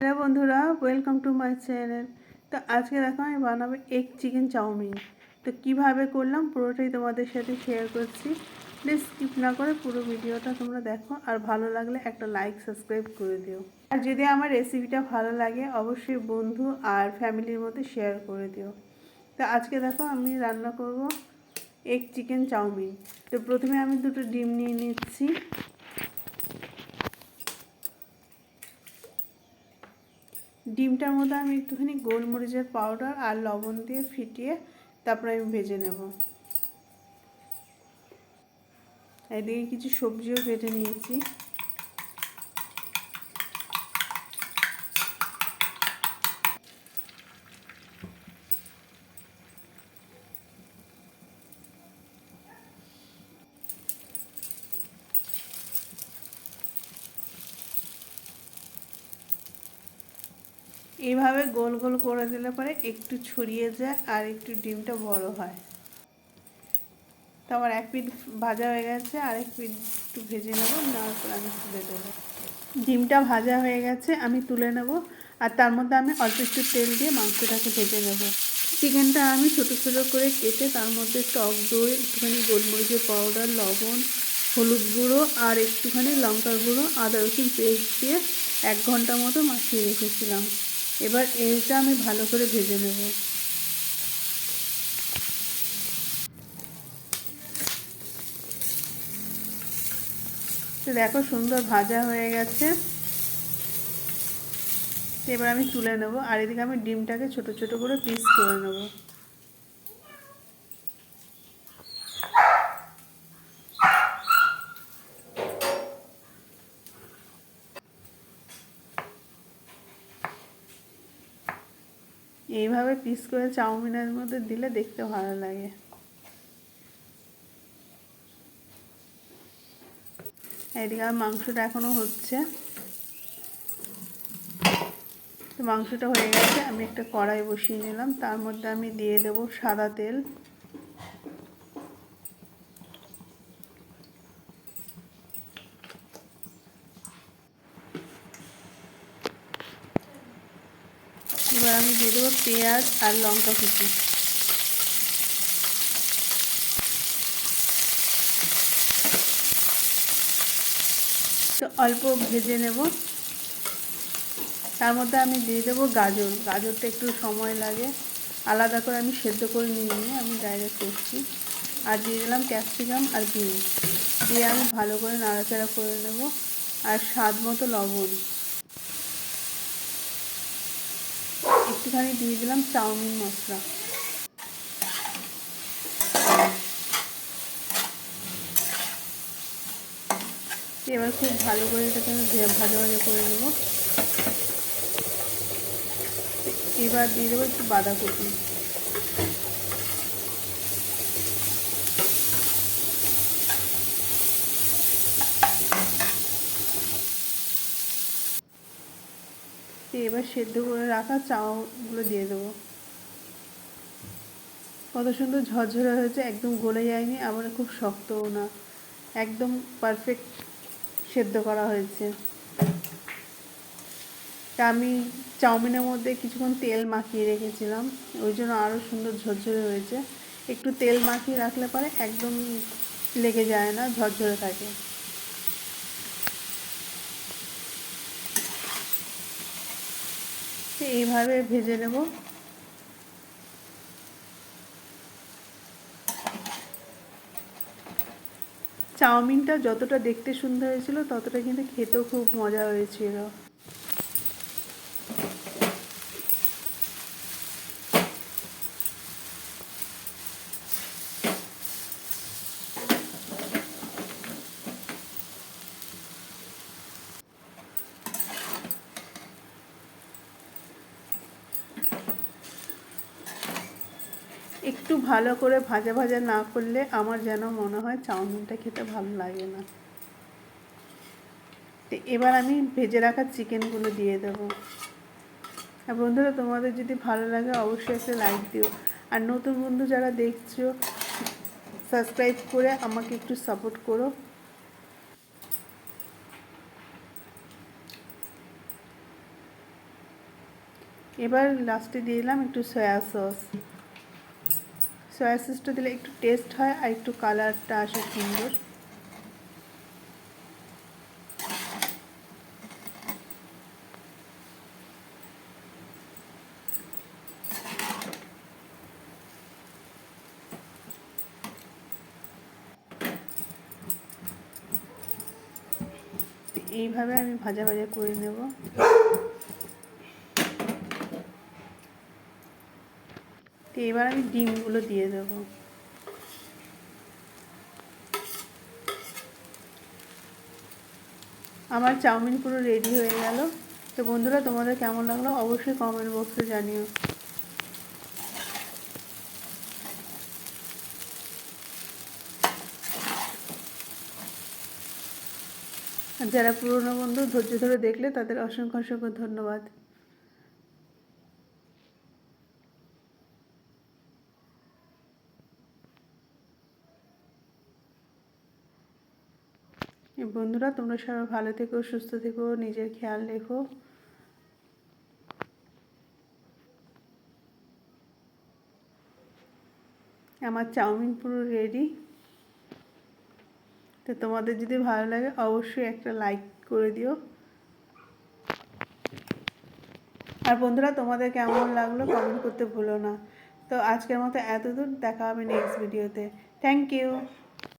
Hello বন্ধুরা welcome to my channel তো আজকে দেখো আমি বানাবো এগ চিকেন চাউমিন। তো কীভাবে করলাম পুরোটাই তোমাদের সাথে শেয়ার করছি। প্লিজ স্কিপ না করে পুরো ভিডিওটা তোমরা দেখো আর ভালো লাগলে একটা লাইক সাবস্ক্রাইব করে দিও। আর যদি আমার রেসিপিটা ভালো লাগে, অবশ্যই বন্ধু আর ফ্যামিলির মধ্যে শেয়ার করে দিও। তো আজকে দেখো আমি রান্না করব এগ চিকেন চাউমিন। তো প্রথমে আমি দুটো ডিম নিয়ে নিচ্ছি। ডিমটার মধ্যে আমি একটুখানি গোলমরিচের পাউডার আর লবণ দিয়ে ফিটিয়ে তারপরে আমি ভেজে নেব। এদিকে কিছু সবজিও কেটে নিয়েছি। এইভাবে গোল গোল করে দিলে পরে একটু ছড়িয়ে যায় আর একটু ডিমটা বড় হয়। তো আমার এক পিঠ ভাজা হয়ে গেছে আর এক পিঠ একটু ভেজে নেব নেওয়ার পর আমি তুলে দেবো। ডিমটা ভাজা হয়ে গেছে, আমি তুলে নেব আর তার মধ্যে আমি অল্প একটু তেল দিয়ে মাংসটাকে ভেজে নেব। চিকেনটা আমি ছোটো ছোটো করে কেটে তার মধ্যে টক দই, একটুখানি গোলমরিচের পাউডার, লবণ, হলুদ গুঁড়ো আর একটুখানি লঙ্কার গুঁড়ো, আদা রসুন পেস্ট দিয়ে এক ঘণ্টা মতো মাখিয়ে রেখেছিলাম। এবার এইটা আমি ভালো করে ভেজে নেব। দেখো সুন্দর ভাজা হয়ে গেছে। এবার আমি তুলে নেব, আর এদিকে আমি ডিমটাকে ছোট ছোট করে পিস করে নেব। এইভাবে পিস করে চাউমিনের মধ্যে দিলে দেখতে ভালো লাগে। এদিকে মাংসটা এখনও হচ্ছে। মাংসটা হয়ে গেছে, আমি একটা কড়াই বসিয়ে নিলাম, তার মধ্যে আমি দিয়ে দেব সাদা তেল। এবার আমি দিয়ে দেবো পেঁয়াজ আর লঙ্কা কুচি। তো অল্প ভেজে নেব। তার মধ্যে আমি দিয়ে দেবো গাজর। গাজরটা একটু সময় লাগে। আলাদা করে আমি সেদ্ধ করে নিয়ে নিয়ে আমি ডাইরেক্ট করছি। আর দিয়ে দিলাম ক্যাপসিকাম আর বিনস দিয়ে আমি ভালো করে নাড়াচাড়া করে নেব। আর স্বাদ মতো লবণ। একটুখানি দিয়ে দিলাম চাউমিন মশলা। এবার খুব ভালো করে এটাকে আমি ভাজা ভাজা করে নেব। এবার দিয়ে দেবো একটু বাঁধাকপি। এবার সেদ্ধ করে রাখা চাউগুলো দিয়ে দেবো। কত সুন্দর ঝরঝরে হয়েছে, একদম গলে যায়নি, আবার খুব শক্তও না। একদম পারফেক্ট সেদ্ধ করা হয়েছে। তা আমি চাউমিনের মধ্যে কিছুক্ষণ তেল মাখিয়ে রেখেছিলাম, ওই জন্য আরও সুন্দর ঝরঝরে হয়েছে। একটু তেল মাখিয়ে রাখলে পরে একদম লেগে যায় না, ঝরঝরে থাকে। এইভাবে ভেজে নেব। চাউমিনটা যতটা দেখতে সুন্দর হয়েছিল ততটা কিন্তু খেতেও খুব মজা হয়েছিল। একটু ভালো করে ভাজা ভাজা না করলে আমার যেন মনে হয় চাউমিনটা খেতে ভালো লাগে না। তো এবার আমি ভেজে রাখা চিকেনগুলো দিয়ে দেবো। আর বন্ধুরা, তোমাদের যদি ভালো লাগে অবশ্যই একটা লাইক দিও। আর নতুন বন্ধু যারা দেখছ, সাবস্ক্রাইব করে আমাকে একটু সাপোর্ট করো। এবার লাস্টে দিয়ে দিলাম একটু সয়া সস। সয়া সসটা দিলে একটু টেস্ট হয় আর একটু কালারটা আসে সুন্দর। এইভাবে আমি ভাজা ভাজা করে নেব। তো এবার আমি ডিমগুলো দিয়ে দেবো। আমার চাউমিন পুরো রেডি হয়ে গেল। তো বন্ধুরা, তোমাদের কেমন লাগল অবশ্যই কমেন্ট বক্সে জানিও। যারা পুরনো বন্ধু, ধৈর্য ধরে দেখলে তাদের অসংখ্য অসংখ্য ধন্যবাদ। বন্ধুরা, তোমরা সবাই ভালো থেকো, সুস্থ থেকো, নিজের খেয়াল রেখো। আমার চাউমিন পুরো রেডি তো তোমাদের যদি ভালো লাগে, অবশ্যই একটা লাইক করে দিও। আর বন্ধুরা, তোমাদের কেমন লাগল কমেন্ট করতে ভুলো না। তো আজকের মতো এতদূর, দেখা হবে নেক্সট ভিডিওতে থ্যাংক ইউ